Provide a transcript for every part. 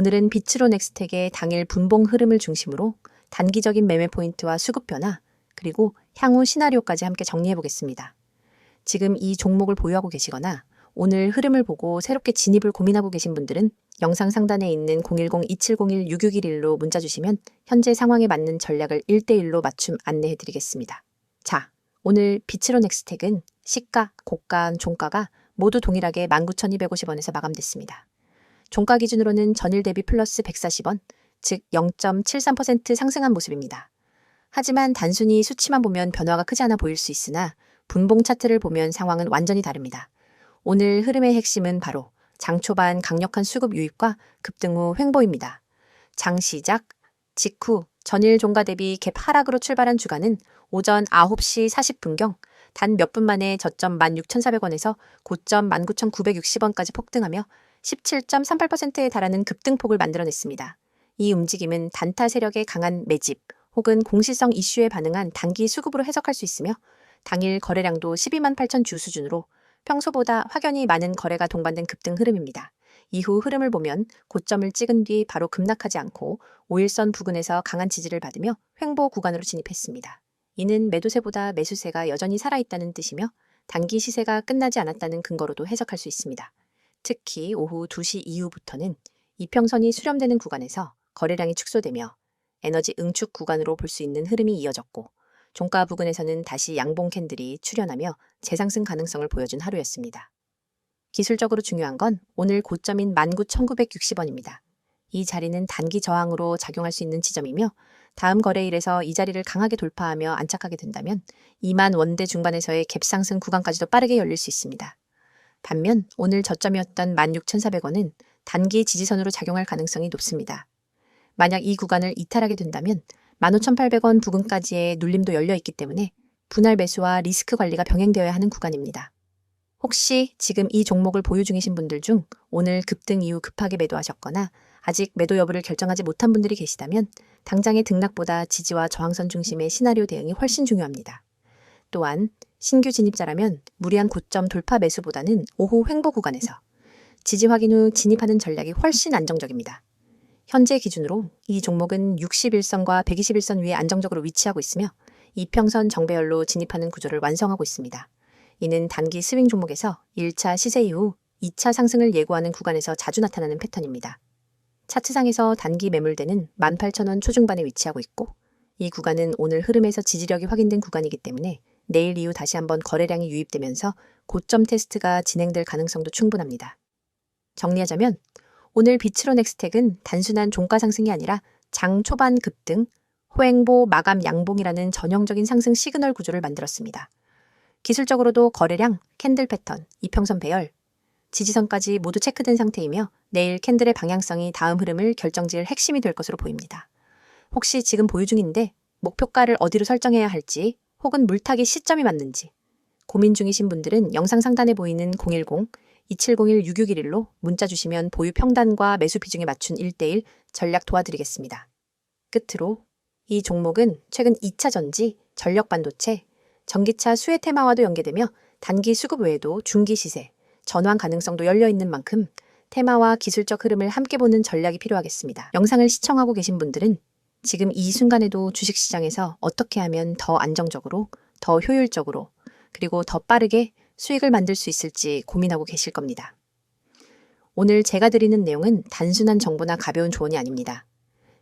오늘은 비츠로 넥스텍의 당일 분봉 흐름을 중심으로 단기적인 매매 포인트와 수급 변화, 그리고 향후 시나리오까지 함께 정리해 보겠습니다. 지금 이 종목을 보유하고 계시거나 오늘 흐름을 보고 새롭게 진입을 고민하고 계신 분들은 영상 상단에 있는 010-2701-6611로 문자 주시면 현재 상황에 맞는 전략을 1대1로 맞춤 안내해 드리겠습니다. 자, 오늘 비츠로 넥스텍은 시가, 고가, 종가가 모두 동일하게 19,250원에서 마감됐습니다. 종가 기준으로는 전일 대비 플러스 140원, 즉 0.73% 상승한 모습입니다. 하지만 단순히 수치만 보면 변화가 크지 않아 보일 수 있으나 분봉 차트를 보면 상황은 완전히 다릅니다. 오늘 흐름의 핵심은 바로 장 초반 강력한 수급 유입과 급등 후 횡보입니다. 장 시작, 직후 전일 종가 대비 갭 하락으로 출발한 주가는 오전 9시 40분경 단 몇 분 만에 저점 16,400원에서 고점 19,960원까지 폭등하며 17.38%에 달하는 급등폭을 만들어냈습니다. 이 움직임은 단타 세력의 강한 매집 혹은 공시성 이슈에 반응한 단기 수급으로 해석할 수 있으며 당일 거래량도 12만 8천 주 수준으로 평소보다 확연히 많은 거래가 동반된 급등 흐름입니다. 이후 흐름을 보면 고점을 찍은 뒤 바로 급락하지 않고 5일선 부근에서 강한 지지를 받으며 횡보 구간으로 진입했습니다. 이는 매도세보다 매수세가 여전히 살아있다는 뜻이며 단기 시세가 끝나지 않았다는 근거로도 해석할 수 있습니다. 특히 오후 2시 이후부터는 이평선이 수렴되는 구간에서 거래량이 축소되며 에너지 응축 구간으로 볼 수 있는 흐름이 이어졌고 종가 부근에서는 다시 양봉 캔들이 출현하며 재상승 가능성을 보여준 하루였습니다. 기술적으로 중요한 건 오늘 고점인 19,960원입니다. 이 자리는 단기 저항으로 작용할 수 있는 지점이며 다음 거래일에서 이 자리를 강하게 돌파하며 안착하게 된다면 2만 원대 중반에서의 갭상승 구간까지도 빠르게 열릴 수 있습니다. 반면 오늘 저점이었던 16,400원은 단기 지지선으로 작용할 가능성이 높습니다. 만약 이 구간을 이탈하게 된다면 15,800원 부근까지의 눌림도 열려 있기 때문에 분할 매수와 리스크 관리가 병행되어야 하는 구간입니다. 혹시 지금 이 종목을 보유 중이신 분들 중 오늘 급등 이후 급하게 매도하셨거나 아직 매도 여부를 결정하지 못한 분들이 계시다면 당장의 등락보다 지지와 저항선 중심의 시나리오 대응이 훨씬 중요합니다. 또한 신규 진입자라면 무리한 고점 돌파 매수보다는 오후 횡보 구간에서 지지 확인 후 진입하는 전략이 훨씬 안정적입니다. 현재 기준으로 이 종목은 61선과 121선 위에 안정적으로 위치하고 있으며 이평선 정배열로 진입하는 구조를 완성하고 있습니다. 이는 단기 스윙 종목에서 1차 시세 이후 2차 상승을 예고하는 구간에서 자주 나타나는 패턴입니다. 차트상에서 단기 매물대는 18,000원 초중반에 위치하고 있고 이 구간은 오늘 흐름에서 지지력이 확인된 구간이기 때문에 내일 이후 다시 한번 거래량이 유입되면서 고점 테스트가 진행될 가능성도 충분합니다. 정리하자면 오늘 비츠로 넥스텍은 단순한 종가 상승이 아니라 장 초반 급등, 호행보 마감 양봉이라는 전형적인 상승 시그널 구조를 만들었습니다. 기술적으로도 거래량, 캔들 패턴, 이평선 배열, 지지선까지 모두 체크된 상태이며 내일 캔들의 방향성이 다음 흐름을 결정지을 핵심이 될 것으로 보입니다. 혹시 지금 보유 중인데 목표가를 어디로 설정해야 할지 혹은 물타기 시점이 맞는지 고민 중이신 분들은 영상 상단에 보이는 010 2701-6611로 문자 주시면 보유 평단과 매수 비중에 맞춘 1대1 전략 도와드리겠습니다. 끝으로 이 종목은 최근 2차 전지, 전력 반도체, 전기차 수혜 테마와도 연계되며 단기 수급 외에도 중기 시세, 전환 가능성도 열려 있는 만큼 테마와 기술적 흐름을 함께 보는 전략이 필요하겠습니다. 영상을 시청하고 계신 분들은 지금 이 순간에도 주식시장에서 어떻게 하면 더 안정적으로, 더 효율적으로, 그리고 더 빠르게 수익을 만들 수 있을지 고민하고 계실 겁니다. 오늘 제가 드리는 내용은 단순한 정보나 가벼운 조언이 아닙니다.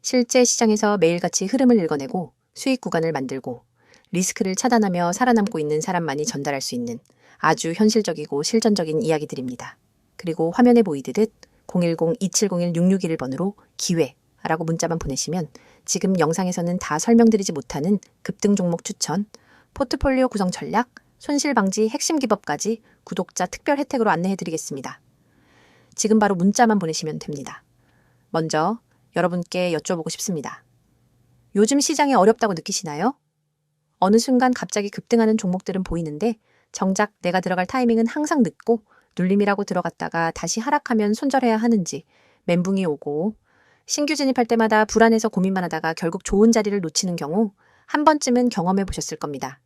실제 시장에서 매일같이 흐름을 읽어내고 수익 구간을 만들고 리스크를 차단하며 살아남고 있는 사람만이 전달할 수 있는 아주 현실적이고 실전적인 이야기들입니다. 그리고 화면에 보이듯 010-2701-6611번으로 기회 라고 문자만 보내시면 지금 영상에서는 다 설명드리지 못하는 급등 종목 추천, 포트폴리오 구성 전략, 손실 방지 핵심 기법까지 구독자 특별 혜택으로 안내해 드리겠습니다. 지금 바로 문자만 보내시면 됩니다. 먼저 여러분께 여쭤보고 싶습니다. 요즘 시장이 어렵다고 느끼시나요? 어느 순간 갑자기 급등하는 종목들은 보이는데 정작 내가 들어갈 타이밍은 항상 늦고 눌림이라고 들어갔다가 다시 하락하면 손절해야 하는지 멘붕이 오고 신규 진입할 때마다 불안해서 고민만 하다가 결국 좋은 자리를 놓치는 경우 한 번쯤은 경험해 보셨을 겁니다.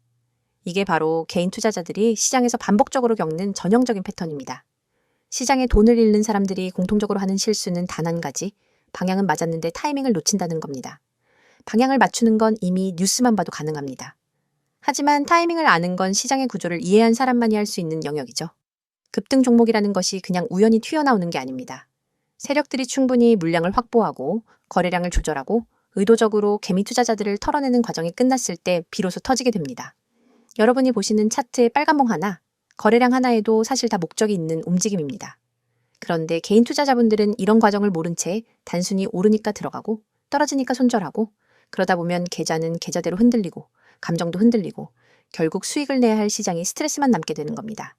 이게 바로 개인 투자자들이 시장에서 반복적으로 겪는 전형적인 패턴입니다. 시장에 돈을 잃는 사람들이 공통적으로 하는 실수는 단 한 가지, 방향은 맞았는데 타이밍을 놓친다는 겁니다. 방향을 맞추는 건 이미 뉴스만 봐도 가능합니다. 하지만 타이밍을 아는 건 시장의 구조를 이해한 사람만이 할 수 있는 영역이죠. 급등 종목이라는 것이 그냥 우연히 튀어나오는 게 아닙니다. 세력들이 충분히 물량을 확보하고 거래량을 조절하고 의도적으로 개미 투자자들을 털어내는 과정이 끝났을 때 비로소 터지게 됩니다. 여러분이 보시는 차트의 빨간 봉 하나, 거래량 하나에도 사실 다 목적이 있는 움직임입니다. 그런데 개인 투자자분들은 이런 과정을 모른 채 단순히 오르니까 들어가고 떨어지니까 손절하고 그러다 보면 계좌는 계좌대로 흔들리고 감정도 흔들리고 결국 수익을 내야 할 시장이 스트레스만 남게 되는 겁니다.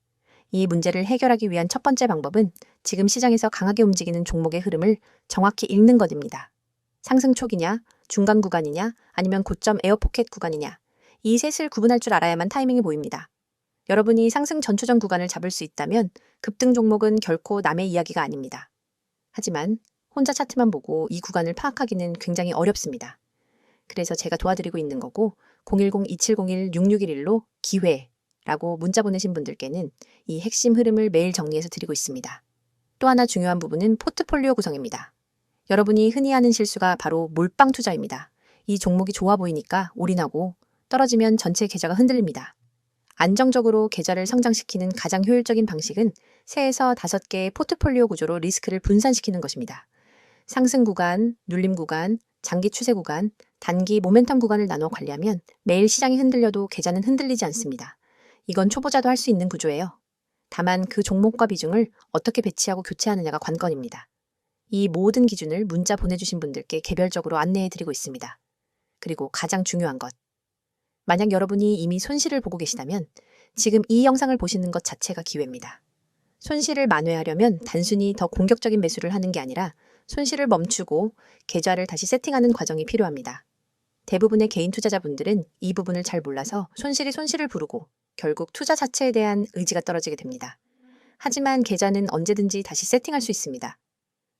이 문제를 해결하기 위한 첫 번째 방법은 지금 시장에서 강하게 움직이는 종목의 흐름을 정확히 읽는 것입니다. 상승 초기냐, 중간 구간이냐, 아니면 고점 에어포켓 구간이냐. 이 셋을 구분할 줄 알아야만 타이밍이 보입니다. 여러분이 상승 전초전 구간을 잡을 수 있다면 급등 종목은 결코 남의 이야기가 아닙니다. 하지만 혼자 차트만 보고 이 구간을 파악하기는 굉장히 어렵습니다. 그래서 제가 도와드리고 있는 거고 010-2701-6611로 기회 라고 문자 보내신 분들께는 이 핵심 흐름을 매일 정리해서 드리고 있습니다. 또 하나 중요한 부분은 포트폴리오 구성입니다. 여러분이 흔히 하는 실수가 바로 몰빵 투자입니다. 이 종목이 좋아 보이니까 올인하고 떨어지면 전체 계좌가 흔들립니다. 안정적으로 계좌를 성장시키는 가장 효율적인 방식은 3에서 5개의 포트폴리오 구조로 리스크를 분산시키는 것입니다. 상승 구간, 눌림 구간, 장기 추세 구간, 단기 모멘텀 구간을 나눠 관리하면 매일 시장이 흔들려도 계좌는 흔들리지 않습니다. 이건 초보자도 할 수 있는 구조예요. 다만 그 종목과 비중을 어떻게 배치하고 교체하느냐가 관건입니다. 이 모든 기준을 문자 보내주신 분들께 개별적으로 안내해드리고 있습니다. 그리고 가장 중요한 것. 만약 여러분이 이미 손실을 보고 계시다면 지금 이 영상을 보시는 것 자체가 기회입니다. 손실을 만회하려면 단순히 더 공격적인 매수를 하는 게 아니라 손실을 멈추고 계좌를 다시 세팅하는 과정이 필요합니다. 대부분의 개인 투자자분들은 이 부분을 잘 몰라서 손실이 손실을 부르고 결국 투자 자체에 대한 의지가 떨어지게 됩니다. 하지만 계좌는 언제든지 다시 세팅할 수 있습니다.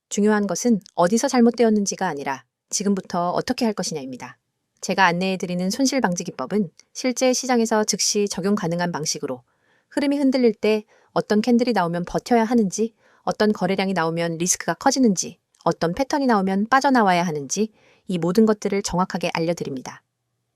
중요한 것은 어디서 잘못되었는지가 아니라 지금부터 어떻게 할 것이냐입니다. 제가 안내해드리는 손실 방지 기법은 실제 시장에서 즉시 적용 가능한 방식으로 흐름이 흔들릴 때 어떤 캔들이 나오면 버텨야 하는지, 어떤 거래량이 나오면 리스크가 커지는지, 어떤 패턴이 나오면 빠져나와야 하는지 이 모든 것들을 정확하게 알려드립니다.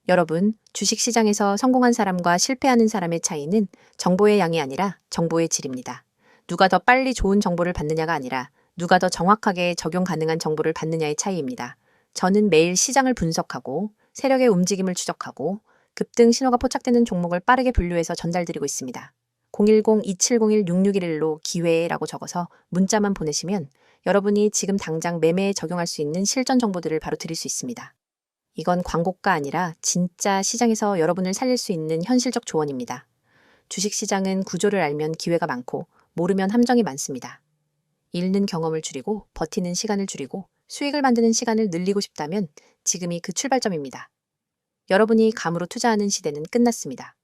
여러분, 주식시장에서 성공한 사람과 실패하는 사람의 차이는 정보의 양이 아니라 정보의 질입니다. 누가 더 빨리 좋은 정보를 받느냐가 아니라 누가 더 정확하게 적용 가능한 정보를 받느냐의 차이입니다. 저는 매일 시장을 분석하고 세력의 움직임을 추적하고 급등 신호가 포착되는 종목을 빠르게 분류해서 전달드리고 있습니다. 010-2701-6611로 기회라고 적어서 문자만 보내시면 여러분이 지금 당장 매매에 적용할 수 있는 실전 정보들을 바로 드릴 수 있습니다. 이건 광고가 아니라 진짜 시장에서 여러분을 살릴 수 있는 현실적 조언입니다. 주식시장은 구조를 알면 기회가 많고 모르면 함정이 많습니다. 잃는 경험을 줄이고 버티는 시간을 줄이고 수익을 만드는 시간을 늘리고 싶다면 지금이 그 출발점입니다. 여러분이 감으로 투자하는 시대는 끝났습니다.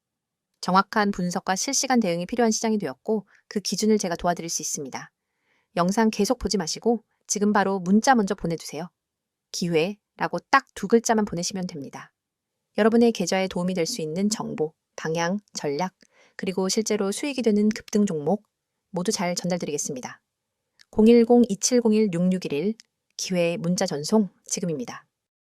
정확한 분석과 실시간 대응이 필요한 시장이 되었고 그 기준을 제가 도와드릴 수 있습니다. 영상 계속 보지 마시고 지금 바로 문자 먼저 보내주세요. 기회 라고 딱 두 글자만 보내시면 됩니다. 여러분의 계좌에 도움이 될 수 있는 정보, 방향, 전략, 그리고 실제로 수익이 되는 급등 종목 모두 잘 전달드리겠습니다. 010-2701-6611 기회 문자 전송 지금입니다.